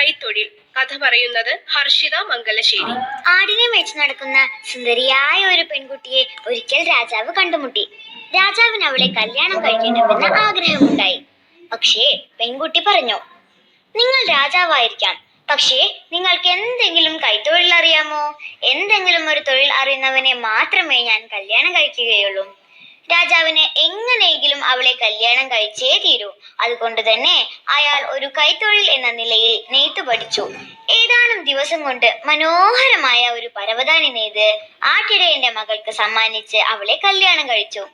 കൈത്തൊഴിൽ കഥ പറയുന്നത് ഹർഷിത മംഗലശ്ശേരി. ആടിനെ മേച്ച് നടക്കുന്ന സുന്ദരിയായ ഒരു പെൺകുട്ടിയെ ഒരിക്കൽ രാജാവ് കണ്ടുമുട്ടി. രാജാവിന് അവളെ കല്യാണം കഴിക്കണമെന്ന് ആഗ്രഹമുണ്ടായി. പക്ഷേ പെൺകുട്ടി പറഞ്ഞു നിങ്ങൾ രാജാവായിരിക്കാം. പക്ഷേ നിങ്ങൾക്ക് എന്തെങ്കിലും കൈത്തൊഴിൽ അറിയാമോ? എന്തെങ്കിലും ഒരു തൊഴിൽ അറിയുന്നവനെ മാത്രമേ ഞാൻ കല്യാണം കഴിക്കുകയുള്ളൂ. രാജാവിന് എങ്ങനെയെങ്കിലും അവളെ കല്യാണം കഴിച്ചേ തീരൂ. അതുകൊണ്ട് തന്നെ അയാൾ ഒരു കൈത്തൊഴിൽ എന്ന നിലയിൽ നെയ്ത്ത് പഠിച്ചു. ഏതാനും ദിവസം കൊണ്ട് മനോഹരമായ ഒരു പരവതാനി നെയ്ത് ആട്ടിടയന്റെ മകൾക്ക് സമ്മാനിച്ച് അവളെ കല്യാണം കഴിച്ചു.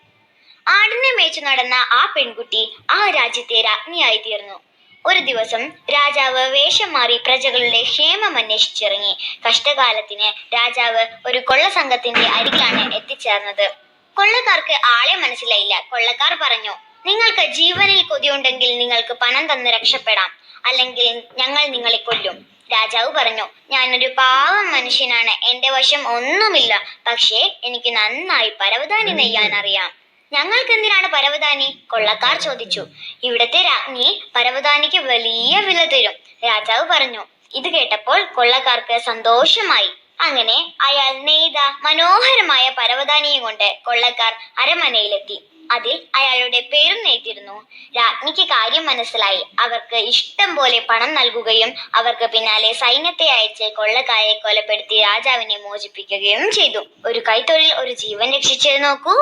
ആടിനെ മേച്ചു നടന്ന ആ പെൺകുട്ടി ആ രാജ്യത്തെ രാജ്ഞിയായി തീർന്നു. ഒരു ദിവസം രാജാവ് വേഷം മാറി പ്രജകളുടെ ക്ഷേമം അന്വേഷിച്ചിറങ്ങി. കഷ്ടകാലത്തിന് രാജാവ് ഒരു കൊള്ള സംഘത്തിന്റെ അരികിലാണ് എത്തിച്ചേർന്നത്. കൊള്ളക്കാർക്ക് ആളെ മനസ്സിലായില്ല. കൊള്ളക്കാർ പറഞ്ഞു നിങ്ങൾക്ക് ജീവനിൽ കൊതിയുണ്ടെങ്കിൽ നിങ്ങൾക്ക് പണം തന്ന് രക്ഷപ്പെടാം. അല്ലെങ്കിൽ ഞങ്ങൾ നിങ്ങളെ കൊല്ലും. രാജാവ് പറഞ്ഞു ഞാനൊരു പാവം മനുഷ്യനാണ്. എന്റെ വശം ഒന്നുമില്ല. പക്ഷേ എനിക്ക് നന്നായി പരവതാനി നെയ്യാൻ അറിയാം. ഞങ്ങൾക്ക് എന്തിനാണ് പരവതാനി? കൊള്ളക്കാർ ചോദിച്ചു. ഇവിടത്തെ രാജ്ഞി പരവതാനിക്ക് വലിയ വില തരും. രാജാവ് പറഞ്ഞു. ഇത് കേട്ടപ്പോൾ കൊള്ളക്കാർക്ക് സന്തോഷമായി. അങ്ങനെ അയാൾ നെയ്ത മനോഹരമായ പരവതാനിയും കൊണ്ട് കൊള്ളക്കാർ അരമനയിലെത്തി. അതിൽ അയാളുടെ പേരും നെയ്തിരുന്നു രാജ്ഞിക്ക് കാര്യം മനസ്സിലായി. അവർക്ക് ഇഷ്ടം പോലെ പണം നൽകുകയും അവർക്ക് പിന്നാലെ സൈന്യത്തെ അയച്ച് കൊള്ളക്കാരെ കൊലപ്പെടുത്തി രാജാവിനെ മോചിപ്പിക്കുകയും ചെയ്തു. ഒരു കൈത്തൊഴിൽ ഒരു ജീവൻ രക്ഷിച്ചത് നോക്കൂ.